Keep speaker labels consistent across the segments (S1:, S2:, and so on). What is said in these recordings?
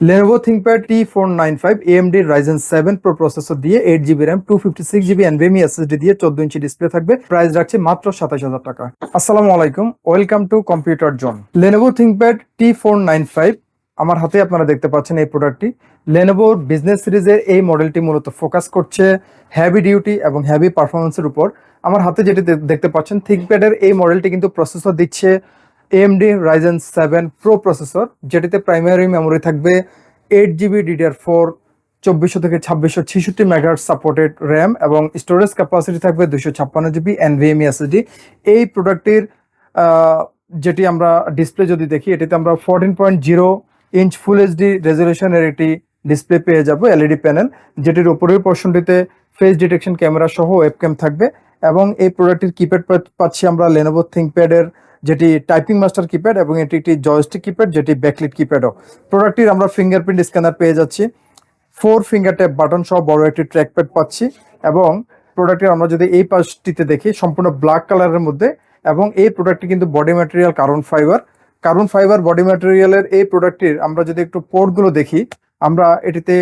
S1: Lenovo ThinkPad T495 AMD Ryzen 7 Pro processor দিয়ে eight GB RAM two fifty six GB NVMe SSD দিয়ে চোদ্দ inch display থাকবে। Price রাখছে মাত্র সাতাশ হাজার টাকা। আসসালামু আলাইকুম welcome to computer zone Lenovo ThinkPad T495 আমার হাতে আপনারা দেখতে পাচ্ছেন এই প্রোডাক্টটি Lenovo বিজনেস সিরিজের এই মডেলটি মূলত ফোকাস করছে হ্যাভি ডিউটি এবং হ্যাভি পারফরমেন্সের উপর। আমার হাতে যেটি দেখতে পাচ্ছেন থিঙ্কপ্যাডের এই মডেলটি কিন্তু প্রসেসর দিচ্ছে AMD Ryzen 7 Pro প্রসেসর যেটিতে প্রাইমারি মেমোরি থাকবে এইট জিবি ডিডিআর ফোর চব্বিশশো থেকে ছাব্বিশশো ছেষট্টি মেগাহার্ট সাপোর্টেড র্যাম এবং স্টোরেজ ক্যাপাসিটি থাকবে দুশো ছাপ্পান্ন জিবি এনভিএমই এসএসডি এই প্রোডাক্টটির যেটি আমরা ডিসপ্লে যদি দেখি, এটিতে আমরা fourteen point zero inch full HD রেজলিউশনের একটি ডিসপ্লে পেয়ে যাব এলইডি প্যানেল যেটির উপরের পোর্শনটিতে ফেস ডিটেকশন ক্যামেরা সহ ওয়েবক্যাম থাকবে। এবং এই প্রোডাক্টটির কিপ্যাড পাচ্ছি আমরা লেনোভো থিঙ্কপ্যাডের যেটি টাইপিং মাস্টার কিপ্যাড এবং এটি একটি জয়স্টিক কিপ্যাড যেটি ব্যাকলিট কিপ্যাডও প্রোডাক্টটির আমরা ফিঙ্গারপ্রিন্ট স্ক্যানার পেয়ে যাচ্ছি। ফোর ফিঙ্গার ট্যাপ বাটন সহ বড় একটি ট্র্যাকপ্যাড পাচ্ছি এবং প্রোডাক্টের আমরা যদি এই পাশটিতে দেখি, সম্পূর্ণ ব্ল্যাক কালারের মধ্যে এবং এই প্রোডাক্টটি কিন্তু body material carbon fibre carbon fibre body ম্যাটেরিয়ালের এই প্রোডাক্টটির আমরা যদি একটু পোর্টগুলো দেখি, আমরা এটিতে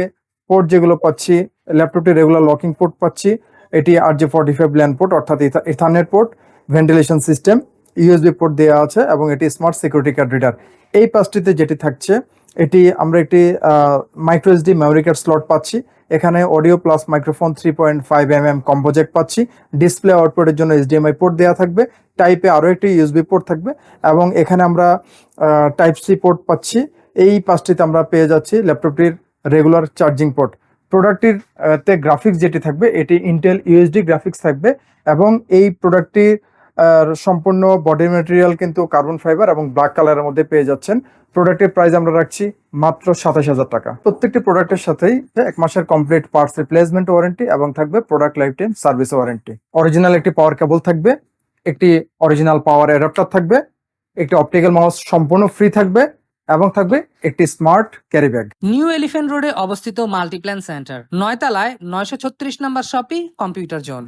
S1: পোর্ট যেগুলো পাচ্ছি ল্যাপটপটি রেগুলার লকিং পোর্ট পাচ্ছি। এটি R J forty five LAN port অর্থাৎ ethernet port ventilation system USB port দেওয়া আছে এবং এটি স্মার্ট সিকিউরিটি কার্ড রিডার এই পাঁচটিতে যেটি থাকছে, এটি আমরা একটি micro SD memory card slot পাচ্ছি। এখানে audio plus microphone three point five M M কম্পোজেক্ট পাচ্ছি। ডিসপ্লে আউটপুটের জন্য এইচডিএমআই পোর্ট দেওয়া থাকবে। টাইপে আরও একটি ইউএসবি পোর্ট থাকবে এবং এখানে আমরা টাইপ সি পোর্ট পাচ্ছি। এই পাঁচটিতে আমরা পেয়ে যাচ্ছি ল্যাপটপটির রেগুলার চার্জিং পোর্ট প্রোডাক্টটির তে গ্রাফিক্স যেটি থাকবে, এটি ইন্টেল ইউএসডি গ্রাফিক্স থাকবে এবং এই প্রোডাক্টটির সম্পূর্ণ বডি ম্যাটেরিয়াল কিন্তু কার্বন ফাইবার এবং ব্ল্যাক কালারের মধ্যে পেয়ে যাচ্ছেন। প্রোডাক্টের প্রাইস আমরা রাখছি মাত্র সাতাশ হাজার টাকা। প্রত্যেকটি প্রোডাক্টের সাথেই এক মাসের কমপ্লিট পার্টস রিপ্লেসমেন্ট ওয়ারেন্টি এবং থাকবে product life time service warranty original একটি পাওয়ার কেবল থাকবে, একটি অরিজিনাল পাওয়ার অ্যাডাপ্টার থাকবে, একটি অপটিক্যাল মাউস সম্পূর্ণ ফ্রি থাকবে এবং থাকবে একটি smart carry bag
S2: New Elephant রোডে অবস্থিত মাল্টিপ্ল্যান সেন্টার নয়তলায় নয়শো ছত্রিশ নম্বর শপি কম্পিউটার জোন